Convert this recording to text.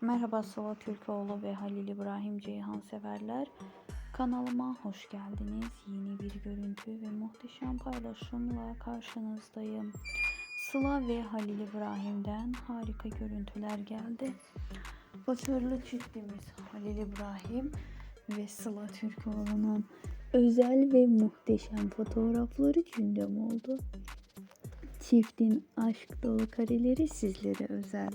Merhaba Sıla Türkoğlu ve Halil İbrahim Ceyhan severler. Kanalıma hoş geldiniz. Yeni bir görüntü ve muhteşem paylaşımla karşınızdayım. Sıla ve Halil İbrahim'den harika görüntüler geldi. Başarılı çiftimiz Halil İbrahim ve Sıla Türkoğlu'nun özel ve muhteşem fotoğrafları gündem oldu. Çiftin aşk dolu kareleri sizlere özel.